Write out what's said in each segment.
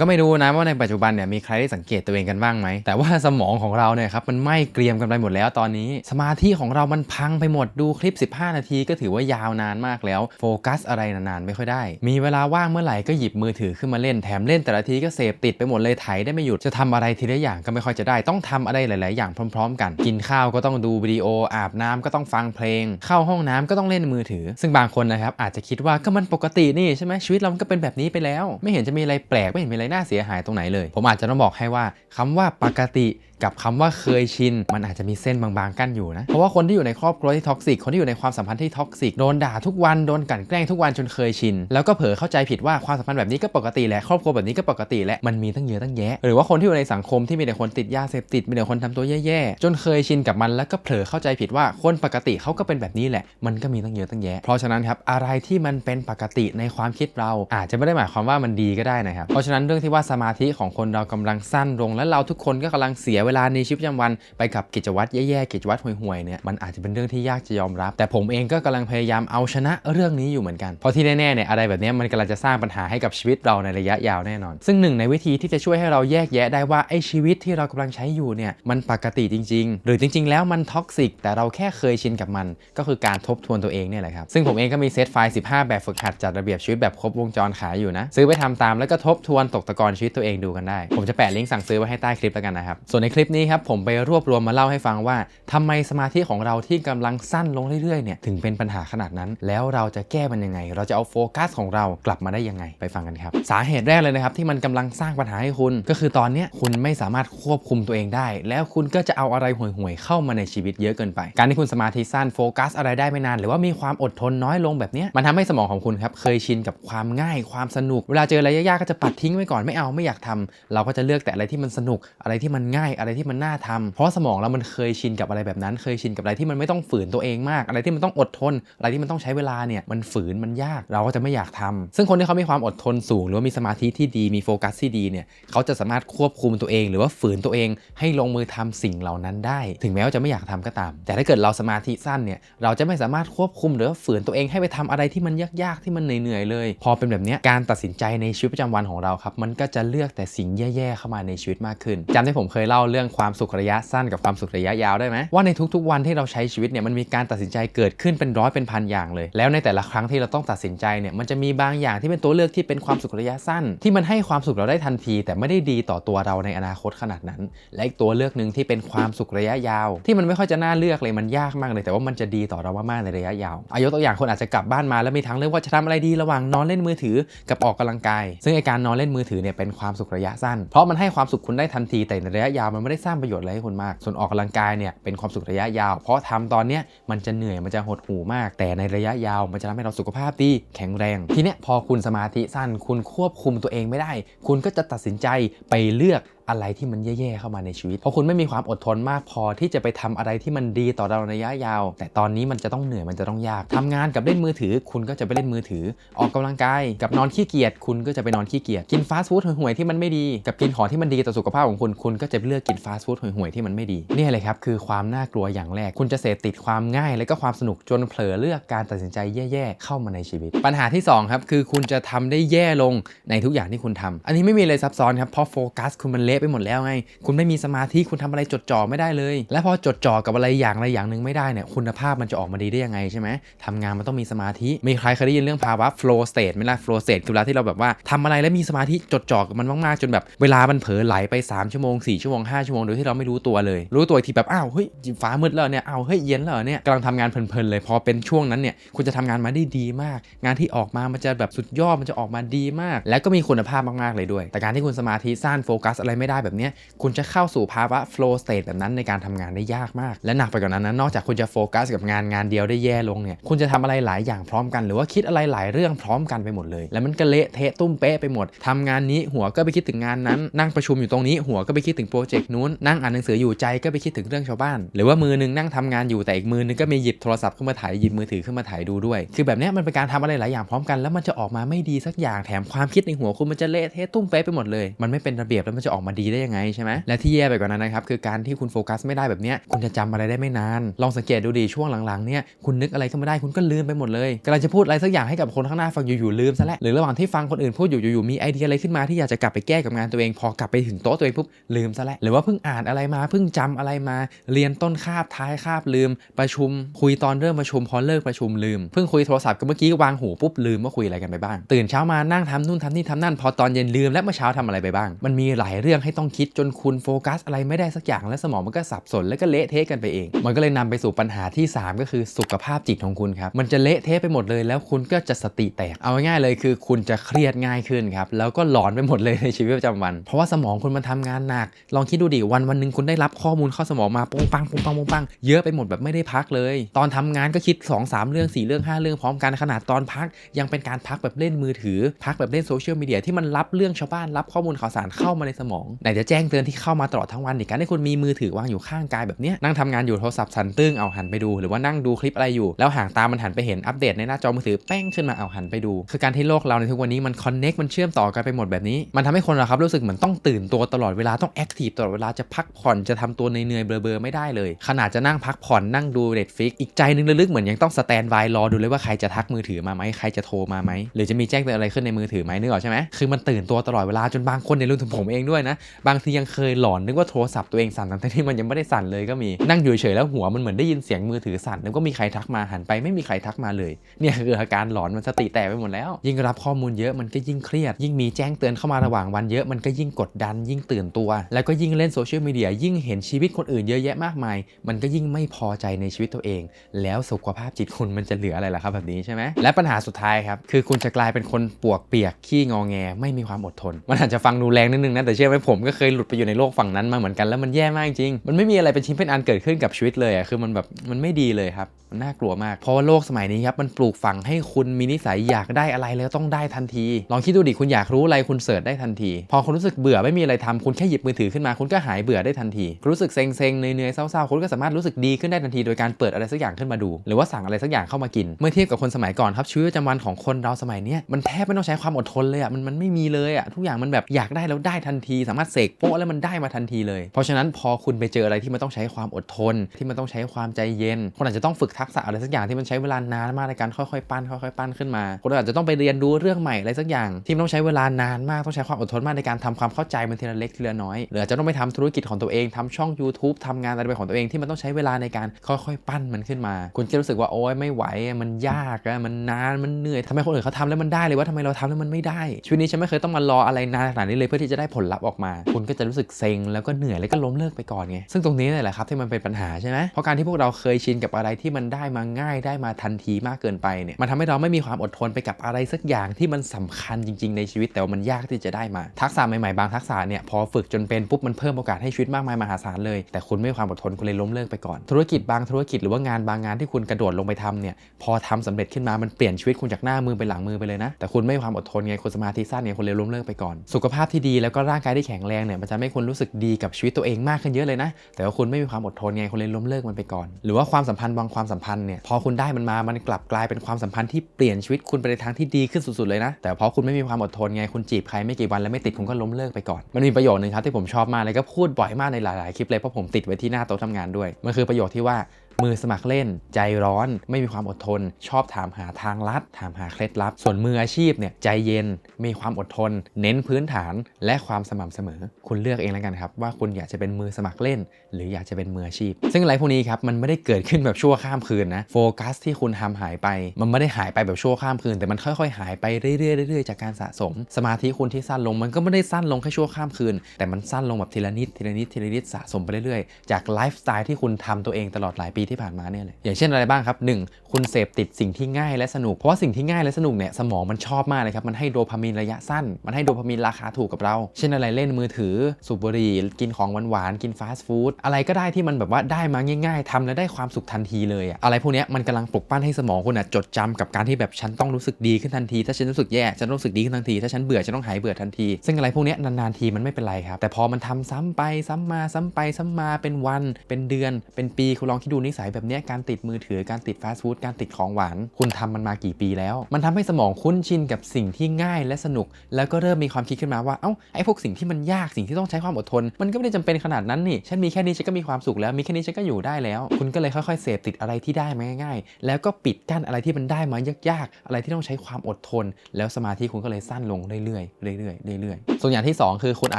ก็ไม่รู้นะว่าในปัจจุบันเนี่ยมีใครได้สังเกตตัวเองกันบ้างไหม แต่ว่าสมองของเราเนี่ยครับมันไม้เกรียมกันไปหมดแล้วตอนนี้ สมาธิของเรามันพังไปหมดดูคลิป 15 นาทีก็ถือว่ายาวนานมากแล้ว โฟกัสอะไรนานๆไม่ค่อยได้ มีเวลาว่างเมื่อไหร่ก็หยิบมือถือขึ้นมาเล่นแถมเล่นแต่ละทีก็เสพติดไปหมดเลยไถได้ไม่หยุดจะทำอะไรทีละอย่างก็ไม่ค่อยจะได้ ต้องทำอะไรหลาย ๆ อย่างพร้อม ๆ กัน กินข้าวก็ต้องดูวิดีโออาบน้ำก็ต้องฟังเพลง เข้าห้องน้ำก็ต้องเล่นมือถือ ซึ่งบางคนนะครับอาจจะคิดว่าก็มันปกตินี่ใช่ไหมชีวิตเราก็เป็นแบบนี้ไปแล้ว ไม่เห็นจะมีอะไรแปลกไม่เห็นมีอะไรน่าเสียหายตรงไหนเลย ผมอาจจะต้องบอกให้ว่าคำว่าปกติ กับคำว่าเคยชิน มันอาจจะมีเส้นบางๆกั้นอยู่นะ เพราะว่าคนที่อยู่ในครอบครัวที่ท็อกซิกคนที่อยู่ในความสัมพันธ์ที่ท็อกซิกโดนด่าทุกวันโดนกลั่นแกล้งทุกวันจนเคยชิน แล้วก็เผลอเข้าใจผิดว่าความสัมพันธ์แบบนี้ก็ปกติแหละครอบครัวแบบนี้ก็ปกติแหละมันมีตั้งเยอะตั้งแยะหรือว่าคนที่อยู่ในสังคมที่มีแต่คนติดยาเสพติดมีแต่คนทำตัวแย่ๆจนเคยชินกับมันแล้วก็เผลอเข้าใจผิดว่าคนปกติเขาก็เป็นแบบนี้แหละ มันก็มีตั้งเยอะตั้งแยะเพราะฉะนั้นครับอะไรที่มันเป็นปกติในความคิดเรา อาจจะไม่ได้หมายความว่ามันดีก็ได้นะครับเพราะฉะนั้นเรื่องที่ว่าสมาธิของคนเรากำลังสั้นลงและเราทุกคนก็กำลังเสียเวลาในชีวิตประจำวันไปกับกิจวัตรแย่ๆกิจวัตรห่วยๆเนี่ยมันอาจจะเป็นเรื่องที่ยากจะยอมรับ แต่ผมเองก็กำลังพยายามเอาชนะเรื่องนี้อยู่เหมือนกัน เพราะที่แน่ๆเนี่ยอะไรแบบนี้มันกำลังจะสร้างปัญหาให้กับชีวิตเราในระยะยาวแน่นอน ซึ่งหนึ่งในวิธีที่จะช่วยให้เราแยกแยะได้ว่าไอ้ชีวิตที่เรากำลังใช้อยู่เนี่ยมันปกติจริง ๆ หรือจริง ๆ แล้วมันท็อกซิกแต่เราแค่เคยชินกับมัน ก็คือการทบทวนตัวเองเนี่ยแหละครับซึ่งผมเองก็มีเซตไฟล์15 แบบฝึกหัดจัดระเบียบชีวิตแบบครบวงจรขายอยู่นะซื้อไปทำตามแล้วก็ทบทวนตกตะกอนชีวิตตัวเองดูกันได้ ผมจะแปะลิงก์สั่งซื้อไว้ให้ใต้คลิปแล้วกันนะครับส่วนในคลิปนี้ครับผมไปรวบรวมมาเล่าให้ฟังว่าทำไมสมาธิของเราที่กำลังสั้นลงเรื่อยๆเนี่ยถึงเป็นปัญหาขนาดนั้น แล้วเราจะแก้มันยังไง เราจะเอาโฟกัสของเรากลับมาได้ยังไงไปฟังกันครับ สาเหตุแรกเลยนะครับที่มันกำลังสร้างปัญหาให้คุณ ก็คือตอนนี้คุณไม่สามารถควบคุมตัวเองได้ แล้วคุณก็จะเอาอะไรห่วยๆเข้ามาในชีวิตเยอะเกินไป การที่คุณสมาธิสั้นโฟกัสอะไรได้ไม่นาน หรือว่ามีความอดทนน้อยลงแบบนี้มันทำให้สมองของคุณครับเคยชินกับความง่ายความสนุก เวลาเจออะไรยากๆก็จะปัดทิ้งไว้ก่อนไม่เอาไม่อยากทำเราก็จะเลือกแต่อะไรที่มันสนุกอะไรที่มันง่ายอะไรที่มันน่าทำเพราะสมองเรามันเคยชินกับอะไรแบบนั้น เคยชินกับอะไรที่มันไม่ต้องฝืนตัวเองมาก อะไรที่มันต้องอดทน อะไรที่มันต้องใช้เวลาเนี่ย มันฝืน มันยาก เราก็จะไม่อยากทำซึ่งคนที่เขามีความอดทนสูง หรือว่ามีสมาธิที่ดี มีโฟกัสที่ดีเนี่ย เขาจะสามารถควบคุมตัวเอง หรือว่าฝืนตัวเองให้ลงมือทำสิ่งเหล่านั้นได้ ถึงแม้ว่าจะไม่อยากทำก็ตาม แต่ถ้าเกิดเราสมาธิสั้นเนี่ย เราจะไม่สามารถควบคุมหรือว่าฝืนตัวเองให้ไปทำอะไรที่มันยากๆ ที่มันเหนื่อยๆเลย พอเป็นแบบนี้การตัดสินใจในชีวิตประจำวันของเราครับ มันก็จะเลือกแต่สิ่งแย่ๆเข้ามาในชีวิตมากขึ้นจำที่ผมเคยเล่าเรื่องื่องความสุขระยะสั้นกับความสุขระยะยาวได้ไหมว่าในทุกๆวันที่เราใช้ชีวิตเนี่ยมันมีการตัดสินใจเกิดขึ้นเป็นร้อยเป็นพันอย่างเลย แล้วในแต่ละครั้งที่เราต้องตัดสินใจเนี่ยมันจะมีบางอย่างที่เป็นตัวเลือกที่เป็นความสุขระยะสั้น ที่มันให้ความสุขเราได้ทันที แต่ไม่ได้ดีต่อตัวเราในอนาคตขนาดนั้น และอีกตัวเลือกหนึ่งที่เป็นความสุขระยะยาว ที่มันไม่ค่อยจะน่าเลือกเลยมันยากมากเลย แต่ว่ามันจะดีต่อเรามากๆในระยะยาวอายุตัวอย่างคนอาจจะกลับบ้านมาแล้วมีทั้งเลือกว่าจะทำอะไรดีระหว่างนอนเล่นมือถือกับออกกำลังกาย ซึ่งไอการนอนเล่นมือถือเนี่ยเป็นความสุขระยะสั้น เพราะมันให้ความสุขคุณได้ทันทีแต่ในระยะยาวมันไม่ได้สร้างประโยชน์อะไรให้คุณมาก ส่วนออกกำลังกายเนี่ยเป็นความสุขระยะยาว เพราะทำตอนเนี้ยมันจะเหนื่อยมันจะหดหู่มาก แต่ในระยะยาวมันจะทำให้เราสุขภาพดีแข็งแรง ทีเนี้ยพอคุณสมาธิสั้นคุณควบคุมตัวเองไม่ได้ คุณก็จะตัดสินใจไปเลือก อะไรที่มันแย่ๆเข้ามาในชีวิต เพราะคุณไม่มีความอดทนมากพอที่จะไปทำอะไรที่มันดีต่อเราในระยะยาว แต่ตอนนี้มันจะต้องเหนื่อยมันจะต้องยากทำงานกับเล่นมือถือ คุณก็จะไปเล่นมือถือ ออกกำลังกายกับนอนขี้เกียจคุณก็จะไปนอนขี้เกียจกินฟาสต์ฟู้ดห่วยๆที่มันไม่ดีกับกินของที่มันดีต่อสุขภาพของคุณคุณก็จะเลือกกินฟาสต์ฟู้ดห่วยๆที่มันไม่ดีนี่เลยครับคือความน่ากลัวอย่างแรก คุณจะเสพติดความง่าย และก็ความสนุกจนเผลอเลือกการตัดสินใจแย่ๆเข้ามาในชีวิต ปัญหาที่สองครับคือคุณจะทำได้แย่ลงในทุกอย่างที่คุณทำอันนี้ไม่มีอะไรซับซ้อนครับเพราะโฟกัสคุณมันเละไปหมดแล้วไง คุณไม่มีสมาธิคุณทำอะไรจดจ่อไม่ได้เลย และพอจดจ่อกับอะไรอย่างอะไรอย่างหนึ่งไม่ได้เนี่ยคุณภาพมันจะออกมาดีได้ยังไงใช่ไหมทำงานมันต้องมีสมาธิ มีใครเคยได้ยินเรื่องภาวะ flow state ไหมล่ะ flow state คือเวลาที่เราแบบว่าทำอะไรแล้วมีสมาธิจดจ่อกับมันมากๆจนแบบเวลามันเผลอไหลไป 3 ชั่วโมง 4 ชั่วโมง 5 ชั่วโมงโดยที่เราไม่รู้ตัวเลย รู้ตัวอีกทีแบบอ้าวเฮ้ยฟ้ามืดแล้วเนี่ยอ้าวเฮ้ยเย็นแล้วเนี่ยกำลังทำงานเพลินๆเลยพอเป็นช่วงนั้นเนี่ยคุณจะทำงานมาได้ดีมาก งานที่ออกมามันจะแบบสุดยอดมันจะออกมาดีมาก และก็มีคุณภาพมากๆเลยด้วย แต่การที่คุณสมาธิสั้นโฟกัสอะไรไม่ได้แบบนี้คุณจะเข้าสู่ภาวะ flow state แบบนั้นในการทำงานได้ยากมาก และหนักไปกว่านั้นนะนอกจากคุณจะโฟกัสกับงานงานเดียวได้แย่ลงเนี่ยคุณจะทำอะไรหลายอย่างพร้อมกัน หรือว่าคิดอะไรหลายเรื่องพร้อมกันไปหมดเลย แล้วมันก็เละเทะตุ้มเป๊ะไปหมดทำงานนี้หัวก็ไปคิดถึงงานนั้น นั่งประชุมอยู่ตรงนี้หัวก็ไปคิดถึงโปรเจกต์นู้นนั่งอ่านหนังสืออยู่ใจก็ไปคิดถึงเรื่องชาวบ้าน หรือว่ามือนึงนั่งทำงานอยู่แต่อีกมือนึงก็มีหยิบโทรศัพท์ขึ้นมาถ่ายหยิบมือถือขึ้นมาถ่ายดูด้วย คือแบบนี้มันเป็นการทำอะไรหลายอย่างพร้อมกันแล้วมันจะออกมาไม่ดีสักอย่างแถมความคิดในหัวคุณมันจะเละเทะตุ้มเป๊ะไปหมดเลยมันไม่เป็นระเบียบแล้วมันจะออกมาดีได้ยังไงใช่ไหมและที่แย่ไปกว่านั้นนะครับคือการที่คุณโฟกัสไม่ได้แบบเนี้ยคุณจะจำอะไรได้ไม่นาน ลองสังเกตดูดีช่วงหลังๆเนี่ยคุณนึกอะไรขึ้นมาได้คุณก็ลืมไปหมดเลยกำลังจะพูดอะไรสักอย่างให้กับคนข้างหน้าฟังอยู่ๆลืมซะแล้วหรือระหว่างที่ฟังคนอื่นพูดอยู่อยู่ๆมีไอเดียอะไรขึ้นมาที่อยากจะกลับไปแก้กับงานตัวเอง พอกลับไปถึงโต๊ะตัวเองปุ๊บลืมซะแล้วหรือว่าเพิ่งอ่านอะไรมาเพิ่งจำอะไรมา เรียนต้นคาบท้ายคาบลืม ประชุม คุยตอนเริ่มประชุมพอเลิกประชุมลืมเพิ่งคุยโทรศัพท์ก็เมื่อกี้วางหูปุ๊บลืมว่าคุยอะไรกันไปบ้าง ตื่นเช้ามานั่งทำนู่นทำนี่ทำนั่นพอตอนเย็นลืมและเมื่อเช้าทำอะไรไปบ้าง มันมีหลายเรื่องให้ต้องคิดจนคุณโฟกัสอะไรไม่ได้สักอย่างและสมองมันก็สับสนแล้วก็เละเทะกันไปเอง มันก็เลยนำไปสู่ปัญหาที่ 3 ก็คือสุขภาพจิตของคุณครับมันจะเละเทะไปหมดเลย แล้วคุณก็จะสติแตกเอาง่ายๆเลยคือ คุณจะเครียดง่ายขึ้นครับแล้วก็หลอนไปหมดเลยในชีวิตประจำวัน เพราะว่าสมองคุณมันทำงานหนัก ลองคิดดูดิวันวันหนึ่งคุณได้รับข้อมูลเข้าสมองมาปุ้งปังปุ้งปังปุ้งปังเยอะไปหมดแบบไม่ได้พักเลย ตอนทำงานก็คิด 2 3 เรื่อง 4 เรื่อง 5 เรื่องพร้อมกันขนาดตอนพัก ยังเป็นการพักแบบเล่นมือถือ พักแบบเล่นโซเชียลมีเดียที่มันรับเรื่องชาวบ้านรับข้อมูลข่าวสารเข้ามาในสมองไหนจะแจ้งเตือนที่เข้ามาตลอดทั้งวันอีกการที่คุณมีมือถือวางอยู่ข้างกายแบบเนี้ยนั่งทำงานอยู่โทรศัพท์สั่นตึ้งเอาหันไปดู หรือว่านั่งดูคลิปอะไรอยู่แล้วห่างตามันหันไปเห็นอัปเดตในหน้าจอมือถือแป้งขึ้นมาเอาหันไปดู คือการที่โลกเราในทุกวันนี้มันคอนเน็กมันเชื่อมต่อกันไปหมดแบบนี้ มันทำให้คนเราครับรู้สึกเหมือนต้องตื่นตัวตลอดเวลาต้องแอคทีฟตลอดเวลาจะพักผ่อนจะทำตัวเหนื่อยเบลอๆไม่ได้เลย ขนาดจะนั่งพักผ่อนนั่งดูเน็ตฟิกอีกใจนึงลึกๆเหมือนยังต้องสแตนบายรอดูเลยว่าใครจะทักมือถือมาไหมใครจะโทรมาไหมหรือจะมีแจ้งเตือนอะไรขึ้นในมือถือไหมนึกออกใช่ไหมคือมันตื่นตัวตลอดเวลาจนบางคนในรุ่นถึงผมเองด้วยนะบางทียังเคยหลอนนึกว่าโทรศัพท์ตัวเองสั่นทั้งที่มันยังไม่ได้สั่นเลยก็มีนั่งอยู่เฉยแล้วหัวมันเหมือนได้ยินเสียงมือถือสั่นนึกว่ามีใครทักมาหันไปไม่มีใครทักมาเลยเนี่ยคืออาการหลอนมันสติแตกไปหมดแล้ว ยิ่งรับข้อมูลเยอะมันก็ยิ่งเครียด ยิ่งมีแจ้งเตือนเข้ามาระหว่างวันเยอะมันก็ยิ่งกดดันยิ่งตื่นตัว แล้วก็ยิ่งเล่นโซเชียลมีเดียยิ่งเห็นชีวิตคนอื่นเยอะแยะมากมาย มันก็ยิ่งไม่พอใจในชีวิตตัวเอง แล้วสุขภาพจิตคุณมันจะเหลืออะไรล่ะครับแบบนี้ใช่ไหมและปัญหาสุดท้ายครับคือคุณจะกลายเป็นคนปวกเปียกขี้งอแง ไม่มีความอดทน มันอาจจะฟังดูแรงนิดนึงนะแต่เชื่อไหมผมก็เคยหลุดไปอยู่ในโลกฝั่งนั้นมาเหมือนกันแล้วมันแย่มากจริง มันไม่มีอะไรเป็นชิ้นเป็นอันเกิดขึ้นกับชีวิตเลยอะคือมันแบบมันไม่ดีเลยครับมันน่ากลัวมาก เพราะว่าโลกสมัยนี้ครับมันปลูกฝังให้คุณมีนิสัยอยากได้อะไรแล้วต้องได้ทันที ลองคิดดูดิคุณอยากรู้อะไรคุณเสิร์ชได้ทันที พอคุณรู้สึกเบื่อไม่มีอะไรทำคุณแค่หยิบมือถือขึ้นมาคุณก็หายเบื่อได้ทันที รู้สึกเซ็งๆเนื่อยๆเศร้าๆคุณก็สามารถรู้สึกดีขึ้นได้ทันทีโดยการเปิดอะไรสักอย่างขึ้นมาดู หรือว่าสั่งอะไรสักอย่างเข้ามากิน เมื่อเทียบกับคนสมัยก่อนครับชีวิตประจำวันของคนเราสมัยนี้มันแทบไม่ต้องใช้ความอดทนเลยอะมันมันไม่มีเลยอะทุกอย่างมันแบบอยากได้แล้วได้ทันทีสามารถเสกโป๊ะแล้วมันได้มาทันทีเลย เพราะฉะนั้นพอคุณไปเจออะไรที่มันต้องใช้ความอดทน ที่มันต้องใช้ความใจเย็น คนอาจจะต้องฝึกทักษะอะไรสักอย่างที่มันใช้เวลานานมากในการค่อยๆปั้นค่อยๆปั้นขึ้นมา คนอาจจะต้องไปเรียนรู้เรื่องใหม่อะไรสักอย่าง ที่มันต้องใช้เวลานานมากต้องใช้ความอดทนมากในการทำความเข้าใจมันทีละเล็กทีละน้อยหรืออาจจะต้องไปทำธุรกิจของตัวเองทำช่อง YouTube ทำงานอะไรเป็นของตัวเองที่มันต้องใช้เวลาในการค่อยๆ ปั้นมันขึ้นมา คุณจะรู้สึกว่าโอ๊ยไม่ไหวมันยากมันนานมันเหนื่อยทำไมคนอื่นเขาทำแล้วมันได้เลยว่าทำไมเราทำแล้วมันไม่ได้ชีวิตนี้ฉันไม่เคยต้องมารออะไรนานขนาดนี้เลยเพื่อที่จะได้ผลลัพธ์ออกมาคุณก็จะรู้สึกเซ็งแล้วก็เหนื่อยแล้วก็ล้มเลิกไปก่อนไง ซึ่งตรงนี้นี่แหละครับที่มันเป็นปัญหาใช่ไหมเพราะการที่พวกเราเคยชินกับอะไรที่มันได้มาง่ายได้มาทันทีมากเกินไปเนี่ยมันทำให้เราไม่มีความอดทนไปกับอะไรสักอย่างที่มันสำคัญจริง ๆ ในชีวิตแต่ว่ามันยากที่จะได้มา ทักษะใหม่ๆบางทักษะเนี่ยพอฝึกจนเป็นปุ๊บมันเพิ่มโอกาสให้ชีวิตมากมายมหาศาลเลยแต่คุณไม่มีความอดทนคุณเลยล้มเลิกไปก่อนธุรกิจบางธุรกิจหรือว่างานบางงานที่คุณกระโดดลงไปทำเนี่ยพอทำสำเร็จขึ้นมามันเปลี่ยนชีวิตคุณจากหน้ามือไปหลังมือไปเลยนะแต่คุณไม่มีความอดทนไงคุณสมาธิสั้นไงคุณเลยล้มเลิกไปก่อน สุขภาพที่ดีแล้วก็ร่างกายที่แข็งแรงเนี่ยมันจะให้คุณรู้สึกดีกับชีวิตตัวเองมากขึ้นเยอะเลยนะ แต่ว่าคุณไม่มีความอดทนไงคุณเลยล้มเลิกมันไปก่อน หรือว่าความสัมพันธ์บางความสัมพันธ์เนี่ยพอคุณได้มันมา มันกลับกลายเป็นความสัมพันธ์ที่เปลี่ยนชีวิตคุณไปในทางที่ดีขึ้นสุดๆเลยนะ แต่เพราะคุณไม่มีความอดทนไงคุณจีบใครไม่กี่วันแล้วไม่ติดคุณก็ล้มเลิกไปก่อน มันมีประโยชน์หนึ่งครับที่ผมชอบมากเลยก็พูดบ่อยมากในหลาย ๆ คลิปเลยเพราะผมติดไว้ที่หน้าโต๊ะทำงานด้วยมันคือประโยชน์ที่ว่า มือสมัครเล่น ใจร้อน ไม่มีความอดทน ชอบถามหาทางลัด ถามหาเคล็ดลับ ส่วนมืออาชีพเนี่ยใจเย็น มีความอดทน เน้นพื้นฐานและความสม่ำเสมอ คุณเลือกเองแล้วกันครับ ว่าคุณอยากจะเป็นมือสมัครเล่น หรืออยากจะเป็นมืออาชีพ ซึ่งอะไรพวกนี้ครับมันไม่ได้เกิดขึ้นแบบชั่วข้ามคืนนะโฟกัสที่คุณทำหายไป มันไม่ได้หายไปแบบชั่วข้ามคืน แต่มันค่อยๆ หายไปเรื่อยๆเรื่อยๆจากการสะสม สมาธิคุณที่สั้นลงมันก็ไม่ได้สั้นลงแค่ชั่วข้ามคืน แต่มันสั้นลงแบบทีละนิดทีละนิดทีละนิดสะสมไปเรื่อยๆจากไลฟ์สไตล์ที่คุณทำตัวเองตลอดหลายปีที่ผ่านมาเนี่ยเลยอย่างเช่นอะไรบ้างครับ 1. คุณเสพติดสิ่งที่ง่ายและสนุก เพราะว่าสิ่งที่ง่ายและสนุกเนี่ยสมองมันชอบมากเลยครับ มันให้โดพามีนระยะสั้น มันให้โดพามีนราคาถูกกับเรา เช่นอะไรเล่นมือถือ สูบบุหรี่ กินของหวานๆ กินฟาสต์ฟู้ด อะไรก็ได้ที่มันแบบว่าได้มาง่ายๆทำแล้วได้ความสุขทันทีเลยอะอะไรพวกเนี้ยมันกำลังปลุกปั้นให้สมองคุณอะจดจำกับการที่แบบฉันต้องรู้สึกดีขึ้นทันที ถ้าฉันรู้สึกแย่ฉันรู้สึกดีขึ้นทันที ถ้าฉันเบื่อฉันต้องหายเบื่อทันที ซึ่งอะไรพวกเนี้ยนานๆทีมันไม่เป็นไรครับ แต่พอมันทำซ้ำไปซ้ำมาซ้ำไปซ้ำมาเป็นวัน เป็นเดือน เป็นปีคุณลองคิดดูนิสัยแบบเนี้ยการติดมือถือการติดฟาสต์ฟู้ดการติดของหวาน คุณทำมันมากี่ปีแล้ว มันทำให้สมองคุ้นชินกับสิ่งที่ง่ายและสนุก แล้วก็เริ่มมีความคิดขึ้นมาว่า เอ้า ไอ้พวกสิ่งที่มันยากสิ่งที่ต้องใช้ความอดทน มันก็ไม่ได้จำเป็นขนาดนั้นนี่ ฉันมีแค่นี้ฉันก็มีความสุขแล้ว มีแค่นี้ฉันก็อยู่ได้แล้ว คุณก็เลยค่อยๆ เสพติดอะไรที่ได้มาง่ายๆ แล้วก็ปิดกั้นอะไรที่มันได้มายากๆ อะไรที่ต้องใช้ความอดทน แล้วสมาธิคุณก็เลยสั้นลงเรื่อยๆ เรื่อยๆ เรื่อยๆ ส่วนอย่างที่สองคือคุณอ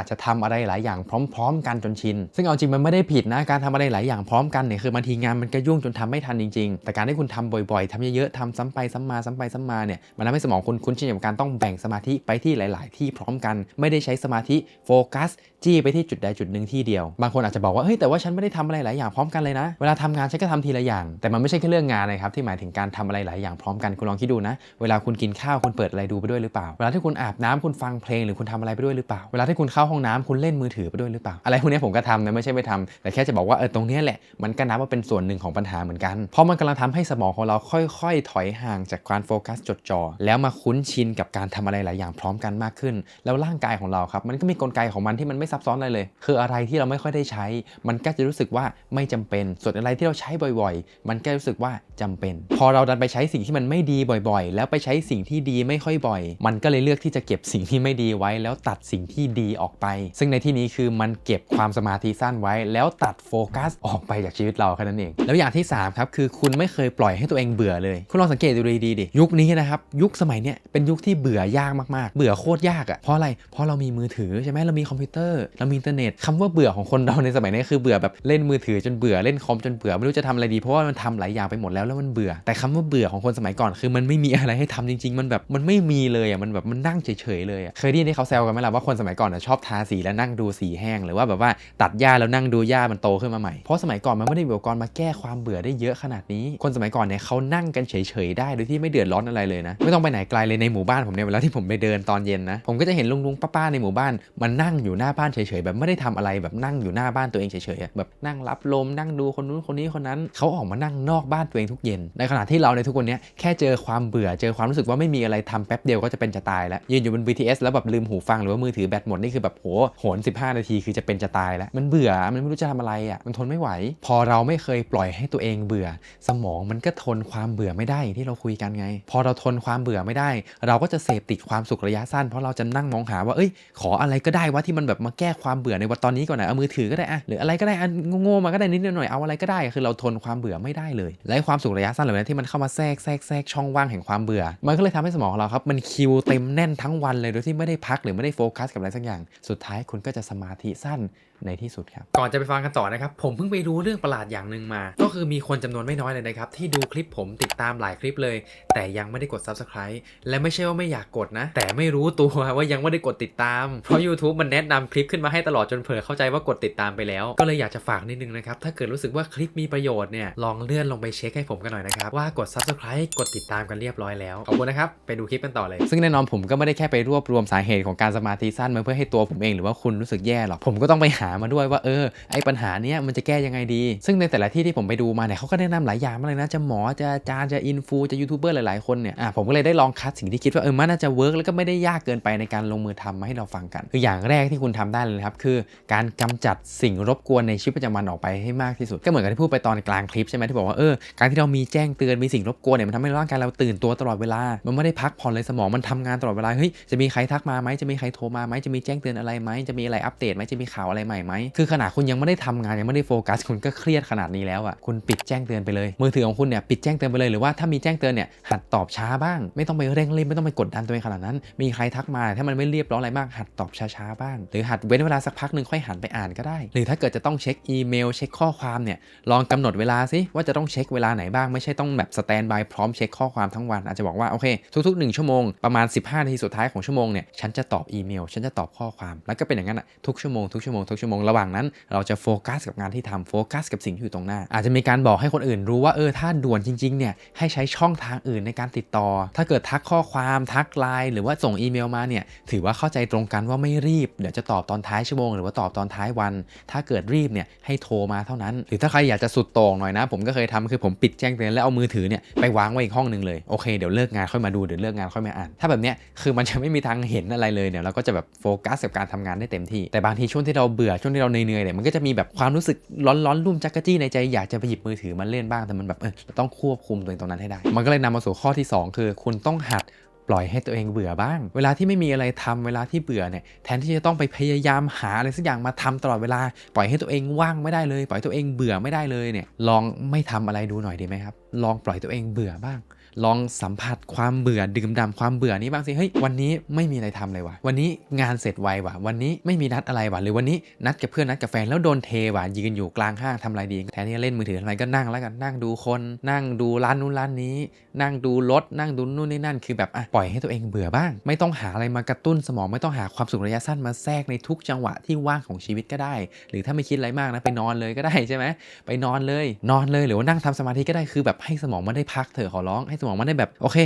าจจะทำอะไรหลายอย่างพร้อม ๆ กันจนชิน ซึ่งเอาจริงมันไม่ได้ผิดนะ การทำอะไรหลายอย่างพร้อมกันเนี่ยคือบางทีงานมันก็ยุ่งจนทำไม่ทันจริง ๆ แต่การที่คุณทำบ่อยๆทำเยอะๆทำซ้ำไปซ้ำมาซ้ำไปซ้ำมาเนี่ยมันทำให้สมองคุณคุ้นชินกับการต้องแบ่งสมาธิไปที่หลาย ๆ ที่พร้อมกัน ไม่ได้ใช้สมาธิโฟกัส จี้ไปที่จุดใดจุดหนึ่งที่เดียว บางคนอาจจะบอกว่าเฮ้ยแต่ว่าฉันไม่ได้ทำอะไรหลายอย่างพร้อมกันเลยนะ เวลาทำงานฉันก็ทำทีละอย่าง แต่มันไม่ใช่แค่เรื่องงานนะครับที่หมายถึงการทำอะไรหลายอย่างพร้อมกันคุณลองคิดดูนะ เวลาคุณกินข้าวคุณเปิดอะไรดูไปด้วยหรือเปล่า เวลาที่คุณอาบน้ำคุณฟังเพลงหรือคุณทำอะไรไปด้วยหรือเปล่า เวลาที่คุณเข้าห้องน้ำคุณเล่นมือถือไปด้วยหรือเปล่า อะไรพวกนี้ผมก็ทำนะไม่ใช่ไม่ทำแต่แค่จะบอกว่าเออตรงนี้แหละมันก็นับว่าเป็นส่วนหนึ่งของปัญหาเหมือนกัน เพราะมันกำลังทำให้สมองของเราค่อย ๆ ถอยห่างจากการโฟกัสจดจ่อแล้วมาคุ้นชินกับการทำอะไรหลายอย่างพร้อมกันมากขึ้น แล้วร่างกายของเราครับมันก็มีกลไกของมันที่มันไม่ซับซ้อนอะไรเลย คืออะไรที่เราไม่ค่อยได้ใช้ มันก็จะรู้สึกว่าไม่จำเป็น ส่วนอะไรที่เราใช้บ่อยๆ มันก็รู้สึกว่าจำเป็น พอเราดันไปใช้สิ่งที่มันไม่ดีบ่อยๆ แล้วไปใช้สิ่งที่ดีไม่ค่อยบ่อย มันก็เลยเลือกที่จะเก็บสิ่งที่ไม่ดีไว้ แล้วตัดสิ่งที่ดีออกไป ซึ่งในที่นี้คือมันเก็บความสมาธิสั้นไว้ แล้วตัดโฟกัสออกไปจากชีวิตเราแค่นั้นเอง แล้วอย่างที่สามครับคือคุณไม่เคยปล่อยให้ตัวเองเบื่อเลย คุณลองสังเกตดูดีๆดิยุคนี้นะครับยุคสมัยเนี้ยเป็นยุคที่เบื่อยากมากๆ เบื่อโคตรยากอะ่ะเพราะอะไรเพราะเรามีมือถือใช่ไหมเรามีคอมพิวเตอร์เรามีอินเทอร์เน็ตคำว่าเบื่อของคนเราในสมัยนี้คือเบื่อแบบเล่นมือถือจนเบื่อเล่นคอมจนเบื่อไม่รู้จะทำอะไรดีเพราะว่ามันทำหลายอย่างไปหมดแล้วแล้วมันเบื่อ แต่คำว่าเบื่อของคนสมัยก่อนคือมันไม่มีอะไรให้ทำจริง ๆ มันแบบมันไม่มีเลยอะมันแบบมันนั่งเฉยๆเลยอะเคยได้ยินที่เขาแซวกันไหมล่ะว่าคนสมัยก่อนอะชอบทาสีแล้วนั่งดูสีแห้งหรือว่าแบบว่าตัดหญ้าแล้วนั่งดูหญ้ามันโตขึ้นมาใหม่เพราะสมัยก่อนมันไม่ได้มีอุปกรณ์มาแก้ความเบื่อได้เยอะขนาดนี้ คนสมัยก่อนเนี่ยเขานั่งกันเฉยๆได้โดยที่ไม่เดือดร้อนอะไรเลยนะไม่ต้องไปไหนไกลเลยในหมู่บ้านผมเนี่ยเวลาที่ผมไปเดินตอนเย็นนะผมก็จะเห็นลุงๆป้าๆในหมู่บ้านมันนั่งอยู่หน้าบ้านเฉยๆแบบไม่ได้ทำอะไรแบบนั่งอยู่หน้าบ้านตัวเองเฉยๆแบบนั่งรับลมนั่งดูคนนู้นคนนี้คนนั้นเขาออกมานั่งนอกบ้านตัวเองทุกเย็น ในขณะที่เราในทุกวันนี้แค่เจอความเบื่อเจอความรู้สึกว่าไม่มีอะไรทำแป๊บเดียวก็จะเป็นจะตายแล้วยืนอยู่บน BTS แล้วแบบลืมหูฟังหรือว่ามือถือแบตหมดนี่คือแบบโหโหน15 นาทีคือจะเป็นจะตายแล้ว มันเบื่อมันไม่รู้จะทำอะไรอะมันทนไม่ไหว พอเราไม่เคยปล่อยให้ตัวเองเบื่อ สมองมันก็ทนความเบื่อไม่ได้อย่างที่เราคุยกันไง พอเราทนความเบื่อไม่ได้ เราก็จะเสพติดความสุขระยะสั้น เพราะเราจะนั่งมองหาว่าเอ้ยขออะไรก็ได้วะที่มันแบบมาแก้ความเบื่อในวันตอนนี้ก่อนนะเอามือถือก็ได้อะหรืออะไรก็ได้อันโง่ๆมาก็ได้นิดหน่อยเอาอะไรก็ได้ คือเราทนความเบื่อไม่ได้เลย และความสุขระยะสั้นเหล่านี้ที่มันเข้ามาแทรกแทรกแทรกช่องว่างแห่งความเบื่อ มันก็เลยทำให้สมองของเราครับมันคิวเต็มแน่นทั้งวันเลยโดยที่ไม่ได้พักหรือไม่ได้โฟกัสกับอะไรสักอย่าง สุดท้ายคุณก็จะสมาธิสั้น ในที่สุดครับ ก่อนจะไปฟังกันต่อนะครับ ผมเพิ่งไปรู้เรื่องประหลาดอย่างหนึ่งมา ก็คือมีคนจำนวนไม่น้อยเลยนะครับ ที่ดูคลิปผมติดตามหลายคลิปเลย แต่ยังไม่ได้กด subscribe และไม่ใช่ว่าไม่อยากกดนะ แต่ไม่รู้ตัวว่ายังไม่ได้กดติดตาม เพราะ YouTube มันแนะนำคลิปขึ้นมาให้ตลอดจนเผลอเข้าใจว่ากดติดตามไปแล้ว ก็เลยอยากจะฝากนิดนึงนะครับ ถ้าเกิดรู้สึกว่าคลิปมีประโยชน์เนี่ย ลองเลื่อนลงไปเช็คให้ผมกันหน่อยนะครับ ว่ากด subscribe กดติดตามกันเรียบร้อยแล้ว ขอบคุณนะครับ ไปดูคลิปกันต่อเลย ซึ่งแน่นอนผมก็ไม่ได้แค่ไปรวบรวมสาเหตุของการสมาธิสั้นมาเพื่อให้ตัวผมเองหรือว่าคุณรู้สึกแย่หรอกผมก็ต้องไปหามาด้วยว่าเออไอ้ปัญหาเนี้ยมันจะแก้ยังไงดี ซึ่งในแต่ละที่ที่ผมไปดูมาเนี่ยเขาก็แนะนำหลายอย่างมากเลยนะ จะหมอจะอาจารย์จะอินฟูจะยูทูบเบอร์หลายๆคนเนี่ยอะผมก็เลยได้ลองคัดสิ่งที่คิดว่าเออมันน่าจะเวิร์กแล้วก็ไม่ได้ยากเกินไปในการลงมือทำมาให้เราฟังกัน คืออย่างแรกที่คุณทำได้เลยครับคือการกำจัดสิ่งรบกวนในชีวิตประจำวันออกไปให้มากที่สุด ก็เหมือนกับที่พูดไปตอนกลางคลิปใช่ไหมที่บอกว่าเออการที่เรามีแจ้งเตือนมีสิ่งรบกวนเนี่ยมันทำให้ร่างกายเราตื่นตัวตลอดเวลา มันไม่ได้พักผ่อนเลยสมองมันทำงานตลอดเวลาเฮ้ยจะมีใครทักมาไหมจะมีใครโทรมาไหมจะมีแจ้งเตือนอะไรไหมจะมีอะไรอัปเดตไหมจะมีข่าวอะไรใหม่ไหมคือขนาดคุณยังไม่ได้ทำงานยังไม่ได้โฟกัสคุณก็เครียดขนาดนี้แล้วอะคุณปิดแจ้งเตือนไปเลย มือถือของคุณเนี่ยปิดแจ้งเตือนไปเลยหรือว่าถ้ามีแจ้งเตือนเนี่ยหัดตอบช้าบ้าง ไม่ต้องไปเร่งรีบไม่ต้องไปกดดันตัวเองขนาดนั้น มีใครทักมาถ้ามันไม่เรียบร้อยอะไรมากหัดตอบช้าๆบ้าง หรือหัดเว้นเวลาสักพักหนึ่งค่อยหันไปอ่านก็ได้ หรือถ้าเกิดจะต้องเช็คอีเมลเช็คข้อความเนี่ยลองกำหนดเวลาสิว่าจะต้องเช็คเวลาไหนบ้างไม่ใช่ต้องแบบสแตนบายพร้อมเช็คข้อความทั้งวันอาจจะบอกว่าโอเคทุกๆ1ชั่วโมงประมาณ 15นาทีสุดท้ายของชั่วโมงเนี่ยฉันจะตอบอีเมลฉันจะตอบข้อความแล้วก็เป็นอย่างนั้นอะทุกชั่วโมงทุกชั่วโมงทุกชั่วโมงระหว่างนั้น เราจะโฟกัสกับงานที่ทำโฟกัสกับสิ่งที่อยู่ตรงหน้า อาจจะมีการบอกให้คนอื่นรู้ว่าเออถ้าด่วนจริงๆเนี่ยให้ใช้ช่องทางอื่นในการติดต่อ ถ้าเกิดทักข้อความทักไลน์หรือว่าส่งอีเมลมาเนี่ยถือว่าเข้าใจตรงกันว่าไม่รีบเดี๋ยวจะตอบตอนท้ายชั่วโมงหรือว่าตอบตอนท้ายวัน ถ้าเกิดรีบเนี่ยให้โทรมาเท่านั้น หรือถ้าใครอยากจะสุดโต่งหน่อยนะ ผมก็เคยทำคือผมปิดแจ้งเตือนแล้วเอามือถือเนี่ยไปวางไว้อีกห้องหนึ่งเลยโอเคเดี๋ยวเลิกงานค่อยมาดูเดี๋ยวเลิกงานค่อยมาอ่าน ถ้าแบบเนี้ยคือมันจะไม่มีทางเห็นอะไรเลยเนี่ยเราก็จะแบบโฟกัสกับการทำงานได้เต็มที่ แต่บางทีช่วงที่เราเบื่อช่วงที่เราเหนื่อยๆเนี่ยมันก็จะมีแบบความรู้สึกร้อนๆรุ่มจักกะจี้ในใจอยากจะไปหยิบมือถือมาเล่นบ้างแต่มันแบบเออต้องควบคุมตัวเองตรงนั้นให้ได้ มันก็เลยนำมาสู่ข้อที่สองคือ คุณต้องหัดปล่อยให้ตัวเองเบื่อบ้าง เวลาที่ไม่มีอะไรทำเวลาที่เบื่อเนี่ย แทนที่จะต้องไปพยายามหาอะไรสักอย่างมาทำตลอดเวลา ปล่อยให้ตัวเองว่างไม่ได้เลย ปล่อยตัวเองเบื่อไม่ได้เลยเนี่ย ลองไม่ทำอะไรดูหน่อยดีไหมครับ ลองปล่อยตัวเองเบื่อบ้าง ลองสัมผัสความเบื่อดื่มด่ำความเบื่อนี้บ้างสิเฮ้ยวันนี้ไม่มีอะไรทำเลยวะวันนี้งานเสร็จไวว่ะวันนี้ไม่มีนัดอะไรวะหรือวันนี้นัดกับเพื่อนนัดกับแฟนแล้วโดนเทว่ะยืนอยู่กลางห้างทำอะไรดีแทนที่จะเล่นมือถืออะไรก็นั่งแล้วกันนั่งดูคน นั่งดูร้านนู้นร้านนี้ นั่งดูรถนั่งดูนู่นนี่นั่นคือแบบอะปล่อยให้ตัวเองเบื่อบ้าง ไม่ต้องหาอะไรมากระตุ้นสมองไม่ต้องหาความสุขระยะสั้นมาแทรกในทุกจังหวะที่ว่างของชีวิตก็ได้ หรือถ้าไม่คิดอะไรมากนะไปนอนเลยก็ได้ใช่ไหมไปนอนเลย นอนเลยหรือว่านั่งทำสมาธิก็ได้คือแบบให้สมองมันได้พักเถอะขอร้องให้สมองมันได้แบบโอเค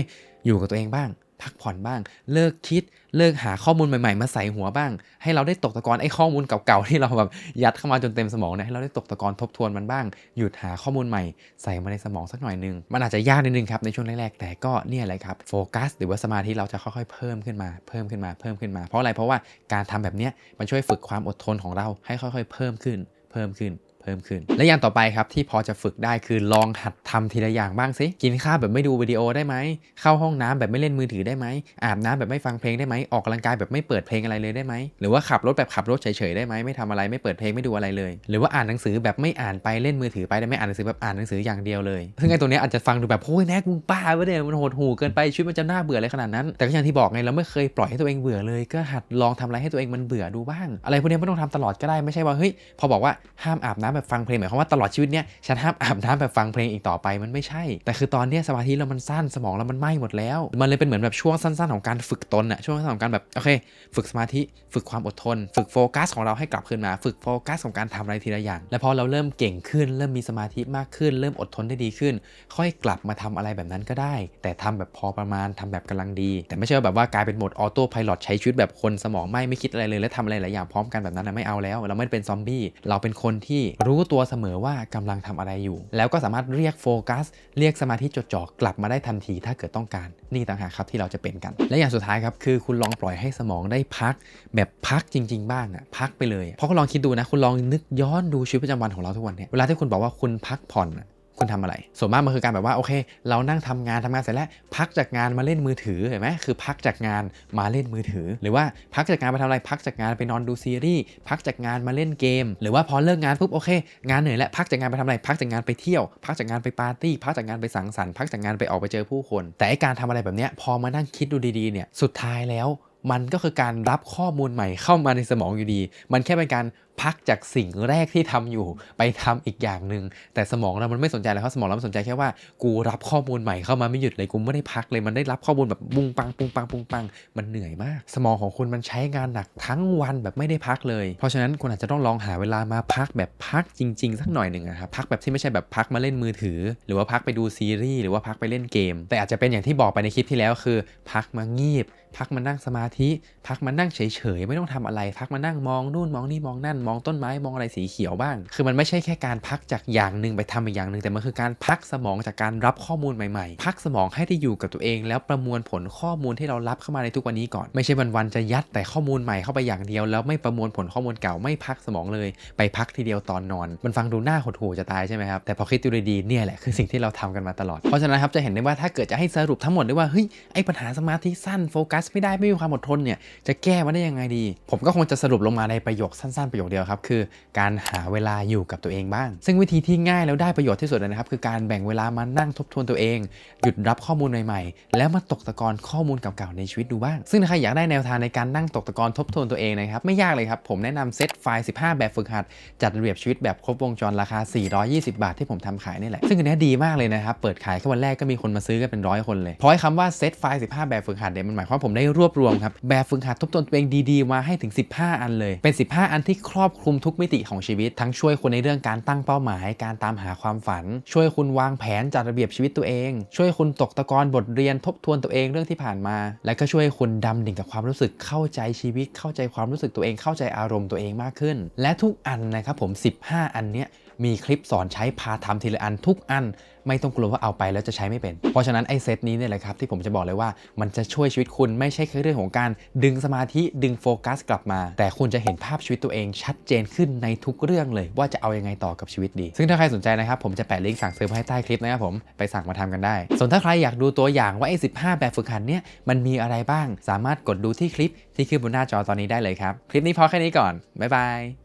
อยู่กับตัวเองบ้าง พักผ่อนบ้าง เลิกคิดเลิกหาข้อมูลใหม่ๆ มาใส่หัวบ้าง ให้เราได้ตกตะกอนไอ้ข้อมูลเก่าๆที่เราแบบยัดเข้ามาจนเต็มสมองเนี่ยให้เราได้ตกตะกอนทบทวนมันบ้าง หยุดหาข้อมูลใหม่ใส่มาในสมองสักหน่อยหนึง มันอาจจะยากนิดนึงครับในช่วงแรกๆแต่ก็เนี่ยแหละครับโฟกัสหรือว่าสมาธิเราจะค่อยๆเพิ่มขึ้นมาเพิ่มขึ้นมาเพิ่มขึ้นมา เพราะอะไรเพราะว่าการทำแบบเนี้ยมันช่วยฝึกความอดทนของเราให้ค่อย ๆ เพิ่มขึ้น เพิ่มขึ้น เพิ่มขึ้น และอย่างต่อไปครับที่พอจะฝึกได้คือลองหัดทำทีละอย่างบ้างสิกินข้าวแบบไม่ดูวิดีโอได้ไหมเข้าห้องน้ำแบบไม่เล่นมือถือได้ไหมอาบน้ำแบบไม่ฟังเพลงได้ไหมออกกำลังกายแบบไม่เปิดเพลงอะไรเลยได้ไหมหรือว่าขับรถแบบขับรถเฉยๆได้ไหมไม่ทำอะไรไม่เปิดเพลงไม่ดูอะไรเลย หรือว่าอ่านหนังสือแบบไม่อ่านไปเล่นมือถือไปได้ไหมอ่านหนังสือแบบอ่านหนังสืออย่างเดียวเลยซึ่งไอ้ตัวนี้อาจจะฟังดูแบบโอ้ยแน็กมึงป้าวะเนี่ยมันโหดหูเกินไปชีวิตมันจะน่าเบื่ออะไรขนาดนั้น แต่ก็อย่างที่บอกไงเราไม่เคยปล่อยให้ตัวเองเบื่อเลย ก็หัดลองทำอะไรให้ตัวเองมันเบื่อดูบ้าง อะไรพวกนี้ไม่ต้องทำตลอดก็ได้ไม่ใช่ว่าเฮ้ยพอบอกว่าห้ามอาบน้ำแบบฟังเพลงหมายความว่าตลอดชีวิตเนี้ยฉันห้ามอาบน้ำแบบฟังเพลงอีกต่อไปมันไม่ใช่ แต่คือตอนเนี้ยสมาธิเรามันสั้นสมองเรามันไหม้หมดแล้ว มันเลยเป็นเหมือนแบบช่วงสั้น ๆของการฝึกตนอะช่วงสั้นของการแบบโอเค ฝึกสมาธิฝึกความอดทน ฝึกโฟกัสของเราให้กลับคืนมา ฝึกโฟกัสของการทำอะไรทีละอย่าง และพอเราเริ่มเก่งขึ้น เริ่มมีสมาธิมากขึ้น เริ่มอดทนได้ดีขึ้น ค่อยกลับมาทำอะไรแบบนั้นก็ได้ แต่ทำแบบพอประมาณทำแบบกำลังดี แต่ไม่ใช่ว่าแบบว่ากลายเป็นโหมดออโต้พายโใช้ชีวิตแบบคนสมองไหม่ไม่คิดอะไรเลย และทำอะไรหลายอย่างพร้อมกันแบบนั้นนะไม่เอาแล้ว เราไม่เป็นซอมบี้เราเป็นคนที่รู้ตัวเสมอว่ากำลังทำอะไรอยู่ แล้วก็สามารถเรียกโฟกัส เรียกสมาธิจดจ่อกลับมาได้ทันทีถ้าเกิดต้องการ นี่ต่างหากครับที่เราจะเป็นกัน และอย่างสุดท้ายครับคือคุณลองปล่อยให้สมองได้พัก แบบพักจริง ๆ บ้างอะพักไปเลย เพราะคุณลองคิดดูนะ คุณลองนึกย้อนดูชีวิตประจำวันของเราทุกวันเนี่ยเวลาที่คุณบอกว่าคุณพักผ่อนอะ คุณทำอะไร ส่วนมากมันคือการแบบว่าโอเค เรานั่งทำงานทำงานเสร็จแล้ว พักจากงานมาเล่นมือถือเห็นไหมคือพักจากงานมาเล่นมือถือ หรือว่าพักจากงานไปทำอะไร พักจากงานไปนอนดูซีรีส์พักจากงานมาเล่นเกม หรือว่าพอเลิกงานปุ๊บโอเค งานเหนื่อยแล้วพักจากงานไปทำอะไร พักจากงานไปเที่ยว พักจากงานไปปาร์ตี้ พักจากงานไปสังสรรค์พักจากงานไปออกไปเจอผู้คน แต่การทำอะไรแบบนี้พอมานั่งคิดดูดีๆเนี่ยสุดท้ายแล้วมันก็คือการรับข้อมูลใหม่เข้ามาในสมองอยู่ดี มันแค่เป็นการ พักจากสิ่งแรกที่ทำอยู่ไปทำอีกอย่างหนึ่งแต่สมองเรามันไม่สนใจแล้วครับสมองเรามันสนใจแค่ว่ากูรับข้อมูลใหม่เข้ามาไม่หยุดเลยกูไม่ได้พักเลยมันได้รับข้อมูลแบบปุ้งปังปุ้งปังปุ้งปังมันเหนื่อยมาก สมองของคุณมันใช้งานหนักทั้งวันแบบไม่ได้พักเลย เพราะฉะนั้นคุณอาจจะต้องลองหาเวลามาพักแบบพักจริง ๆ สักหน่อยหนึ่งนะครับพักแบบที่ไม่ใช่แบบพักมาเล่นมือถือ หรือว่าพักไปดูซีรีส์หรือว่าพักไปเล่นเกม แต่อาจจะเป็นอย่างที่บอกไปในคลิปที่แล้วคือ พักมางีบ พักมานั่งสมาธิ พักมานั่งเฉยๆไม่ต้องทำอะไร พักมานั่งมองนู่นมองนี่มองนั่นมองต้นไม้มองอะไรสีเขียวบ้าง คือมันไม่ใช่แค่การพักจากอย่างหนึ่งไปทำอีกอย่างหนึ่งแต่มันคือการพักสมองจากการรับข้อมูลใหม่ๆ พักสมองให้ได้อยู่กับตัวเอง แล้วประมวลผลข้อมูลที่เรารับเข้ามาในทุกวันนี้ก่อน ไม่ใช่วันๆจะยัดแต่ข้อมูลใหม่เข้าไปอย่างเดียว แล้วไม่ประมวลผลข้อมูลเก่าไม่พักสมองเลย ไปพักทีเดียวตอนนอน มันฟังดูหน้าหดหู่จะตายใช่ไหมครับแต่พอคิดดูดีๆเนี่ยแหละคือสิ่งที่เราทำกันมาตลอดเพราะฉะนั้นครับจะเห็นได้ว่าถ้าเกิดจะให้สรุปทั้งหมดได้ว่าเฮ้ยไอ้ปัญหาสมาธิสั้นโฟกัส ไม่ได้ไม่มีความอดทนเนี่ยจะแก้มันได้ยังไงดี ผมก็คงจะสรุปลงมาในประโยคสั้นๆประโยคเดียวครับคือการหาเวลาอยู่กับตัวเองบ้าง ซึ่งวิธีที่ง่ายแล้วได้ประโยชน์ที่สุดนะครับ คือการแบ่งเวลามานั่งทบทวนตัวเอง หยุดรับข้อมูลใหม่ๆ แล้วมาตกตะกอนข้อมูลเก่าๆในชีวิตดูบ้าง ซึ่งถ้าใครอยากได้แนวทางในการนั่งตกตะกอนทบทวนตัวเองนะครับไม่ยากเลยครับผมแนะนำเซตไฟล์ 15 แบบฝึกหัด จัดระเบียบชีวิตแบบครบวงจรราคา 420 บาทที่ผมทำขายนี่แหละซึ่งอันนี้ดีมากเลยนะครับเปิดขายแค่วันแรกก็มีคนมาซื้อกันเป็นร้อยคนเลยเพราะไอ้คำว่าเซตไฟล์ 15 แบบฝึกหัดเนี่ยมันหมายความว่าผมได้รวบรวมครับแบบฝึกหัดทบทวนตัวเองดีๆมาให้ถึง 15 อันเลยเป็น 15 อันที่ครอบคลุมทุกมิติของชีวิต ทั้งช่วยคุณในเรื่องการตั้งเป้าหมาย การตามหาความฝัน ช่วยคุณวางแผนจัดระเบียบชีวิตตัวเอง ช่วยคุณตกตะกอนบทเรียนทบทวนตัวเองเรื่องที่ผ่านมา และก็ช่วยคุณดำดิ่งกับความรู้สึกเข้าใจชีวิต เข้าใจความรู้สึกตัวเองเข้าใจอารมณ์ตัวเองมากขึ้น และทุกอันนะครับผม 15 อันเนี้ย มีคลิปสอนใช้พาทำทีละอันทุกอัน ไม่ต้องกลัวว่าเอาไปแล้วจะใช้ไม่เป็น เพราะฉะนั้นไอ้เซตนี้เนี่ยแหละครับที่ผมจะบอกเลยว่ามันจะช่วยชีวิตคุณไม่ใช่แค่เรื่องของการดึงสมาธิดึงโฟกัสกลับมา แต่คุณจะเห็นภาพชีวิตตัวเองชัดเจนขึ้นในทุกเรื่องเลย ว่าจะเอายังไงต่อกับชีวิตดี ซึ่งถ้าใครสนใจนะครับผมจะแปะลิงก์สั่งซื้อไว้ให้ใต้คลิปนะครับผมไปสั่งมาทำกันได้ ส่วนถ้าใครอยากดูตัวอย่างว่าไอ้15แบบฝึกหัดเนี่ยมันมีอะไรบ้าง สามารถกดดูที่คลิปที่ขึ้นบนหน้าจอตอนนี้ได้เลยครับคลิปนี้พอแค่นี้ก่อนบ๊ายบาย